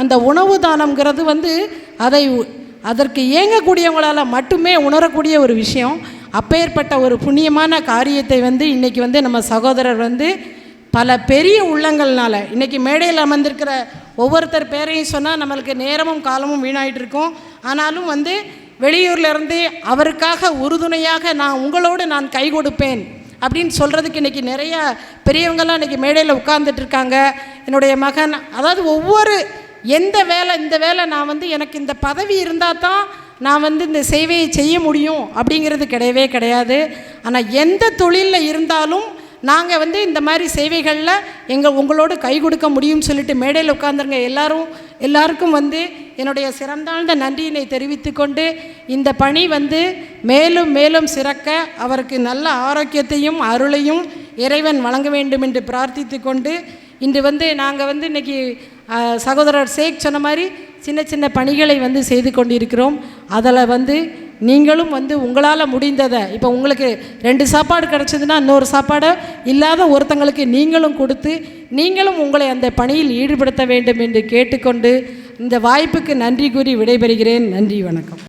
அந்த உணவு தானம்ங்கிறது வந்து அதை அதற்கு இயங்கக்கூடியவங்களால் மட்டுமே உணரக்கூடிய ஒரு விஷயம். அப்பேற்பட்ட ஒரு புண்ணியமான காரியத்தை வந்து இன்றைக்கி வந்து நம்ம சகோதரர் வந்து பல பெரிய உள்ளங்கள்னால் இன்றைக்கி மேடையில் அமர்ந்திருக்கிற ஒவ்வொருத்தர் பேரையும் சொன்னால் நம்மளுக்கு நேரமும் காலமும் வீணாயிட்டு இருக்கும். ஆனாலும் வந்து வெளியூர்லேருந்து அவருக்காக உறுதுணையாக நான் உங்களோடு நான் கை கொடுப்பேன் அப்படின்னு சொல்கிறதுக்கு இன்றைக்கி நிறைய பெரியவங்கள்லாம் இன்றைக்கி மேடையில் உட்கார்ந்துட்டு இருக்காங்க. என்னுடைய மகன் அதாவது ஒவ்வொரு எந்த வேலை இந்த வேலை நான் வந்து எனக்கு இந்த பதவி இருந்தால் தான் நான் வந்து இந்த சேவையை செய்ய முடியும் அப்படிங்கிறது கிடையவே கிடையாது. ஆனால் எந்த தொழிலில் இருந்தாலும் நாங்கள் வந்து இந்த மாதிரி சேவைகளில் எங்கள் உங்களோடு கை கொடுக்க முடியும்னு சொல்லிட்டு மேடையில் உட்காந்துருங்க எல்லாரும் எல்லாருக்கும் வந்து என்னுடைய சிறந்தாழ்ந்த நன்றியினை தெரிவித்து கொண்டு இந்த பணி வந்து மேலும் மேலும் சிறக்க அவருக்கு நல்ல ஆரோக்கியத்தையும் அருளையும் இறைவன் வழங்க வேண்டும் என்று பிரார்த்தித்து கொண்டு இன்று வந்து நாங்கள் வந்து இன்றைக்கி சகோதரர் சேக் சொன்ன மாதிரி சின்ன சின்ன பணிகளை வந்து செய்து கொண்டிருக்கிறோம். அதில் வந்து நீங்களும் வந்து உங்களால் முடிந்ததை இப்போ உங்களுக்கு ரெண்டு சாப்பாடு கிடச்சதுன்னா இன்னொரு சாப்பாடை இல்லாத ஒருத்தங்களுக்கு நீங்களும் கொடுத்து நீங்களும் உங்களை அந்த பணியில் ஈடுபடுத்த வேண்டும் என்று கேட்டுக்கொண்டு இந்த வாய்ப்புக்கு நன்றி கூறி விடைபெறுகிறேன். நன்றி வணக்கம்.